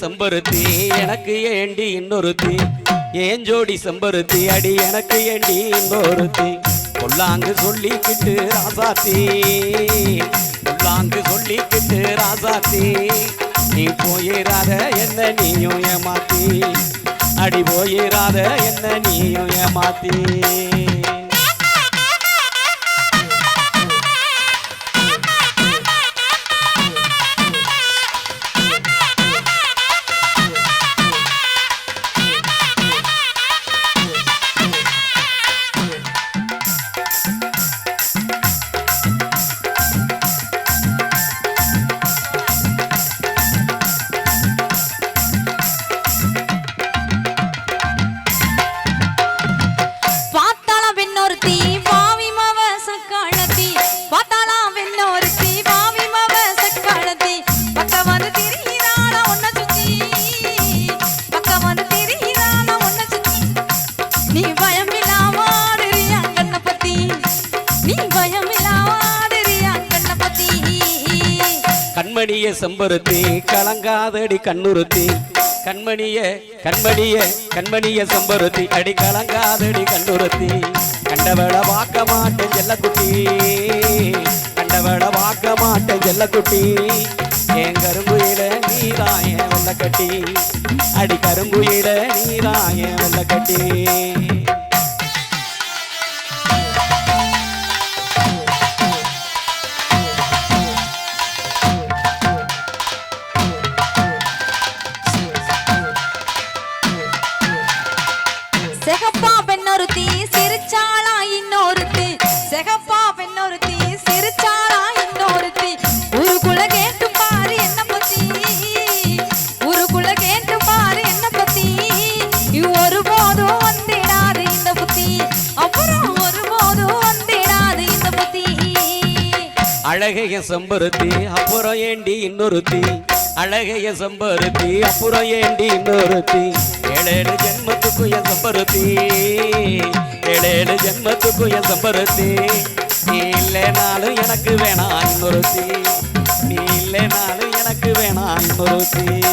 செம்பருத்தி எனக்கு ஏண்டி இன்னொருத்தி? ஏன் ஜோடி செம்பருத்தி அடி எனக்கு ஏண்டி இன்னொருத்தி? பொல்லாங்கு சொல்லிக்கிட்டு ராசாத்தி. பொல்லாங்கு சொல்லிக்கிட்டு ராசாத்தி. நீ போயிடாத என்ன நீயும் ஏமாத்தி? அடி போயிடாத என்ன நீயும் ஏமாத்தி? கண்மணிய செம்பருத்தி கலங்காதடி கண்ணுறுத்தி. கண்மணிய கண்மணிய கண்மணிய செம்பருத்தி அடி கலங்காதடி கண்ணுறுத்தி. கண்டவள வாக்க மாட்டேன் செல்லக்குட்டி கண்டவள வாக்க மாட்டேன் செல்லக்குட்டி என் கரும்புயில நீராய வெள்ளக்கட்டி. அடி கரும்புயில நீராய வெள்ளக்கட்டி. அழகைய செம்பருத்தி அப்புறம் ஏண்டி இன்னொருத்தி? அழகைய செம்பருத்தி அப்புறம் ஏண்டி இன்னொருத்தி? ஏழேழு ஜென்மத்துக்கும் என் செம்பருத்தி. ஏழேழு ஜென்மத்துக்கும் என் செம்பருத்தி. நீ இல்லைனாலும் எனக்கு வேணாம் இன்னொருத்தி. நீ இல்லைனாலும் எனக்கு வேணாம் இன்னொருத்தி.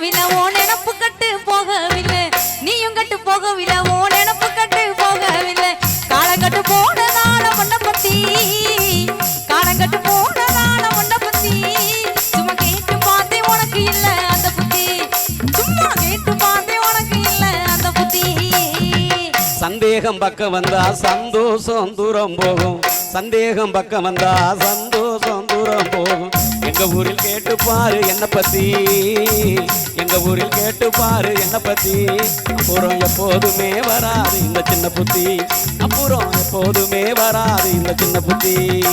போகவில்லை ஓ நினப்பு கட்டு போகவில்லை. நீயும் கட்டு போகவில்லை ஓ நினப்பு கட்டு போகவில்லை. காலங்கட்டு போனதான மண்டபத்தி காலங்கட்டு போனதான மண்டபத்தி சும்மா கேட்டு பார்த்தே உனக்கு இல்லை அந்த புத்தி. சும்மா கேட்டு பார்த்தே உனக்கு இல்லை அந்த புத்தி. சந்தேகம் பக்கம் வந்தா சந்தோஷம் தூரம் போகும். சந்தேகம் பக்கம் வந்தா சந்தோஷம் எங்க ஊரில் கேட்டு பாரு என்ன பத்தி. எங்க ஊரில் கேட்டு பாரு என்ன பத்தி. அப்புறம் எப்போதுமே வராது இந்த சின்ன புத்தி. அப்புறம் எப்போதுமே வராது இந்த சின்ன புத்தி.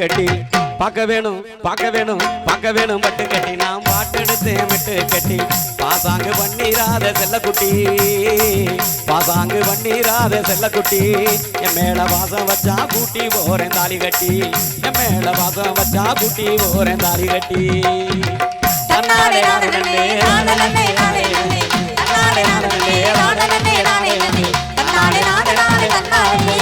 கட்டி பார்க்க வேணும் பார்க்க வேணும் பார்க்க வேணும். பட்டு கட்டி நான் பாட்டெடுத்து மட்டு கட்டி. பாசாங்கு பண்ணிராத செல்லக்குட்டி. பாசாங்கு பண்ணிராத செல்லக்குட்டி. என் மேல வாசம் வச்சா கூட்டி போறேன் தாலி கட்டி. என் மேல வாசம் வச்சா கூட்டி போறேன் தாலி கட்டி. தன்னாலே நானே நானே நானே நானே தன்னாலே நானே நானே தன்னாலே நானே தன்னாலே தன்னாலே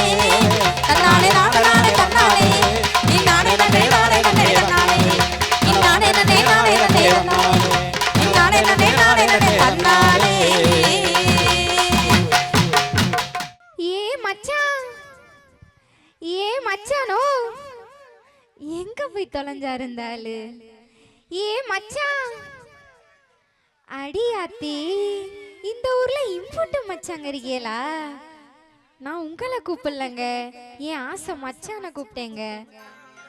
மச்சான். அடியாத்தி இந்த ஊர்ல இம்புட்டு மச்சாங்க இருக்கீங்களா? நான் உங்களை கூப்பிடலங்க. என் ஆசை மச்சான கூப்பிட்டேங்க.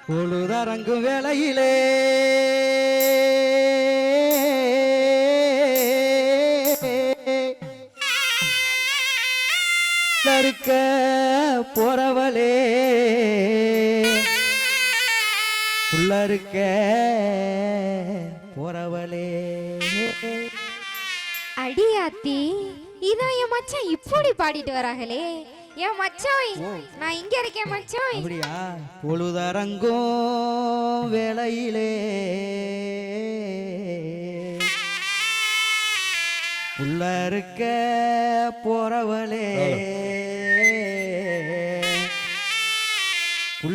பொழுதரங்கும் வேளையிலே. இருக்க போறவளே. இருக்க போறவளே. அடியாத்தி இதான் என் மச்சான் இப்படி பாடிட்டு வராங்களே. என் மச்சான் நான் இங்க இருக்கேன் மச்சான் அப்படியா? பொழுதரங்கும் வேளையிலே. உள்ள இருக்க போறவளே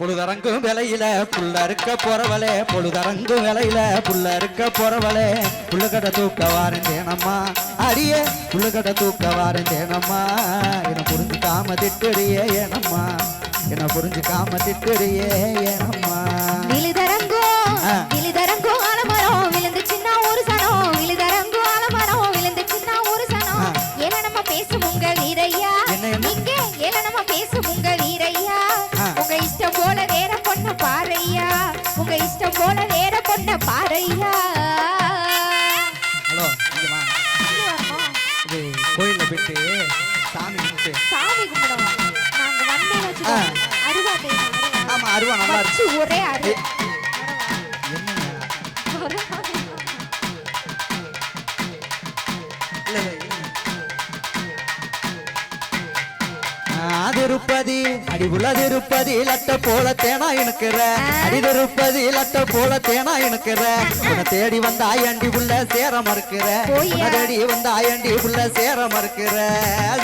பொழுதரங்கும் விலையில புள்ள இருக்க போறவளே பொழுதரங்கும் விலையில புள்ள இருக்க போறவளே. புள்ளுக்கட்ட தூக்க வாரந்தேனம்மா அடியே புள்ளுக்கட்ட தூக்க வாரந்தேனம்மா. என்ன புரிஞ்சுக்காம திட்டுறியே ஏனம்மா. என்ன புரிஞ்சுக்காம திட்டுறியே ஏனம்மா. விழுதரங்கோ. விழுதரங்கோ ஆலமரம் விழுந்து சின்ன ஒரு சனம். விழுதரங்கோ ஆலமரம் விழுந்து சின்ன ஒரு சனம். ஏல நம்ம பேசும் உங்க வீரையா. என்ன, ஏல நம்ம பேசும் உங்க வீரையா. இஷ்டம் போல வேற பொண்ண பாறையா ஹலோ. இது கோயில்ல போயிட்டு சாமி கும்பிட்டு சாமி கும்பிடுவோம் நாங்க வச்சுக்கோ ஆ. அருவா. ஆமா அருவா நல்லா இருக்கு வச்சு ஒரே அரு திருப்பதி அடிபுள்ள திருப்பதி லட்ட போல தேனா இணுக்கிற. அடி திருப்பதி லட்ட போல தேனா இணுக்கிற. உன்னை தேடி வந்த ஆயண்டி புள்ள சேர மறுக்கிற. உன்னை தேடி வந்த ஆயண்டி புள்ள சேர மறுக்கிற.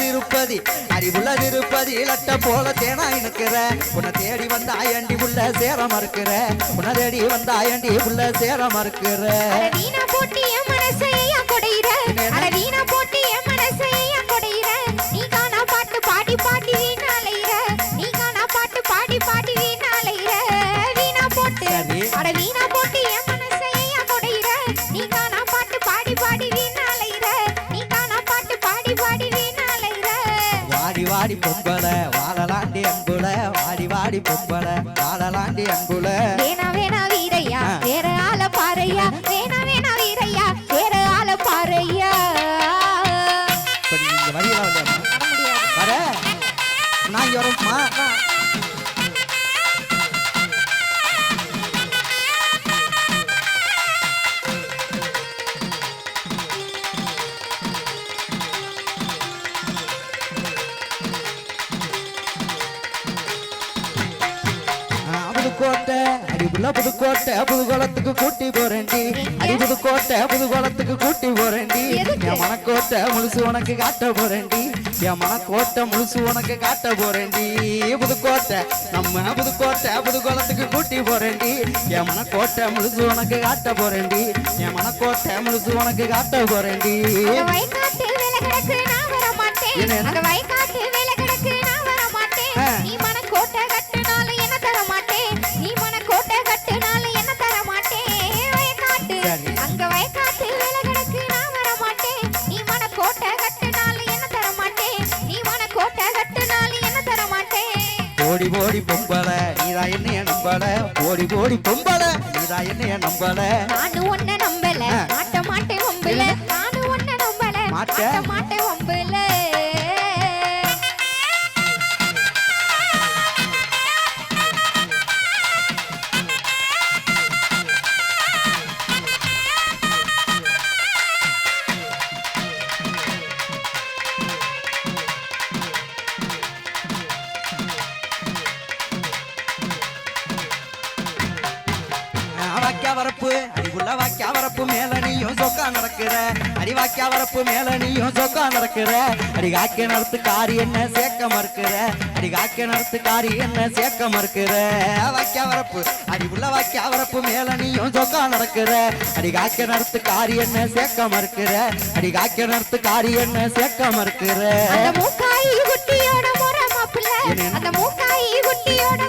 திருப்பதி அடிபுள்ள திருப்பதி லட்ட போல தேனா இணுக்கிற. உன்னை தேடி வந்த ஆயண்டி புள்ள சேர மறுக்கிற. உன்னை தேடி வந்த ஆயண்டி புள்ள சேர மறுக்கிற. வீணா போட்டு என் மனசை ஏன் கொடையிற? வீணா பொம்பள வாழலாண்டி அன்புல வாடி வாடி பொம்பள வாழலாண்டி அன்புல. வேணா வேணா வீரையா. வேற ஆள பாறையா வேணா வேணா வீரையா வேற ஆள பாறையா? வர நான் இங்க வரேன்மா புதுக்கோட்டை அடிபுள்ள புதுக்கோட்டை புதுகுளத்துக்கு கூட்டி போறேன்டி. அடிபுது கோட்டை புதுகுளத்துக்கு கூட்டி போறேன்டி? என் மனக்கோட்டை முழுசு உனக்கு காட்ட போறேன்டி. என் மனக்கோட்டை முழுசு உனக்கு காட்ட போறேன்டி. புதுக்கோட்டை நம்ம புதுக்கோட்டை புதுகுளத்துக்கு கூட்டி போறேன்டி. என் மனக்கோட்டை முழுசு உனக்கு காட்ட போறேன்டி. என் மனக்கோட்டை முழுசு உனக்கு காட்ட போறேன்டி. என்ன, ஓடி ஓடி பொம்பள. நீதா என்னைய நம்பல. நானும் ஒன்ன நம்பல. மாட்ட மாட்டேன் வம்புல வரப்பு. அடிக்குள்ள வாக்கியா வரப்பு மேல நீயும் சொக்கா நடக்கிற. அடி வாக்கியா வரப்பு மேல நீயும் சொக்கா நடக்கிற. அடி காக்கிய நடத்து காரி என்ன சேர்க்க மறுக்கிற. அடி காக்கிய நடத்து காரி என்ன சேர்க்க மறுக்கிற. வாக்கியா வரப்பு அடிக்குள்ள வாக்கியா வரப்பு மேல நீயும் சொக்கா நடக்கிற. அடி காக்கிய நடத்து காரி என்ன சேர்க்க மறுக்கிற. அடி காக்கிய நடத்து காரி என்ன சேர்க்க மறுக்கிற. அந்த மூக்காயி குட்டியோட முறை மாப்பிள்ள? அந்த மூக்காயி குட்டியோட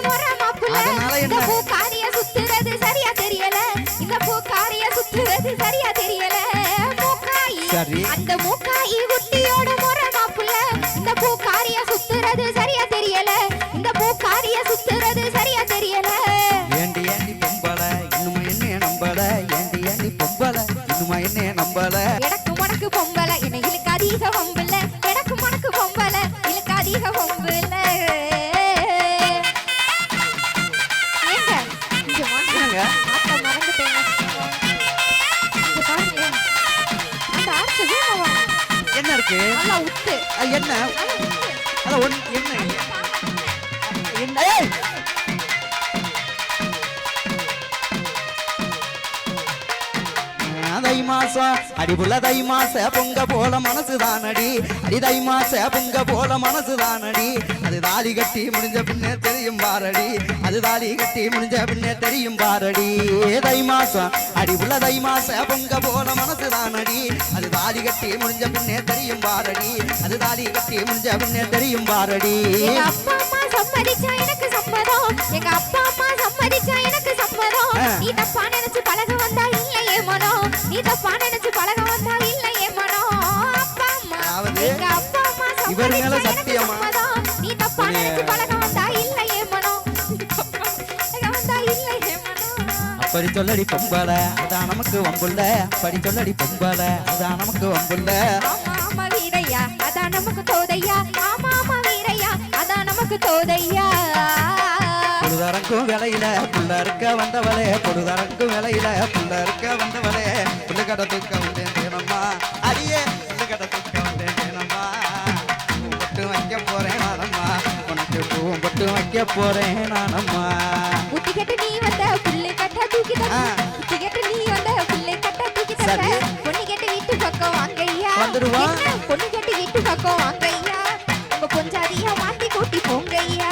உத்து. என்ன நல்லா உத்து. அத ஒன் என்ன மாசம் அடிபுள்ள தை மாச. பொங்க போல மனசுதான் அடி அடி தை மாச. பொங்க போல மனசுதான் அடி அது தாலி கட்டி முடிஞ்ச பின்னே தெரியும் பாரடி. அது தாலி கட்டி முடிஞ்ச பின்னே தெரியும் பாரடி. தை மாசம் அடிபுள்ள தை மாச. பொங்க போல மனசுதான் அடி அது தாலி கட்டி முடிஞ்ச பின்னே தெரியும் பாரடி. அது தாலி கட்டி முடிஞ்ச பின்னே தெரியும் பாரடி. அப்பா அம்மா சம்மதிச்சா எனக்கு சம்மதம். எங்க அப்பா அம்மா சம்மதிச்சா எனக்கு சம்மதம். நீ தப்பா நினைச்சு பழக வந்தா அப்படி சொல்லடி பொம்பள. அதான் நமக்கு வம்புள்ள அப்படி சொல்லடி பொம்பள. அதான் நமக்கு வம்புள்ள ஆமா வீரையா. அதான் நமக்கு தோதையா. ஆமா ஆமா வீரையா. அதான் நமக்கு தோதையா. பொழுதறக்கும் விலையில புள்ள இருக்க வந்தவளே. பொழுதறக்கும் விலையில புள்ள இருக்க வந்தவளே. புள்ளு கடை தூக்க வந்தேன் தேனம்மா அடியே புள்ளு கடை தூக்க வந்தேன் தேனம்மா பூ பொட்டு வைக்க போறேன் நானம்மா. உனக்கு பூவும் பொட்டு வைக்க போறேன் நானம்மா. சரி. பொண்ணு கட்டு வீட்டு பக்கம் வாங்கய்யா. வந்துடுவா. என்ன? பொண்ணு கட்டு வீட்டு பக்கம் வாங்கய்யா. உங்க பொஞ்சாதியா மாத்தி கூட்டி போங்கய்யா.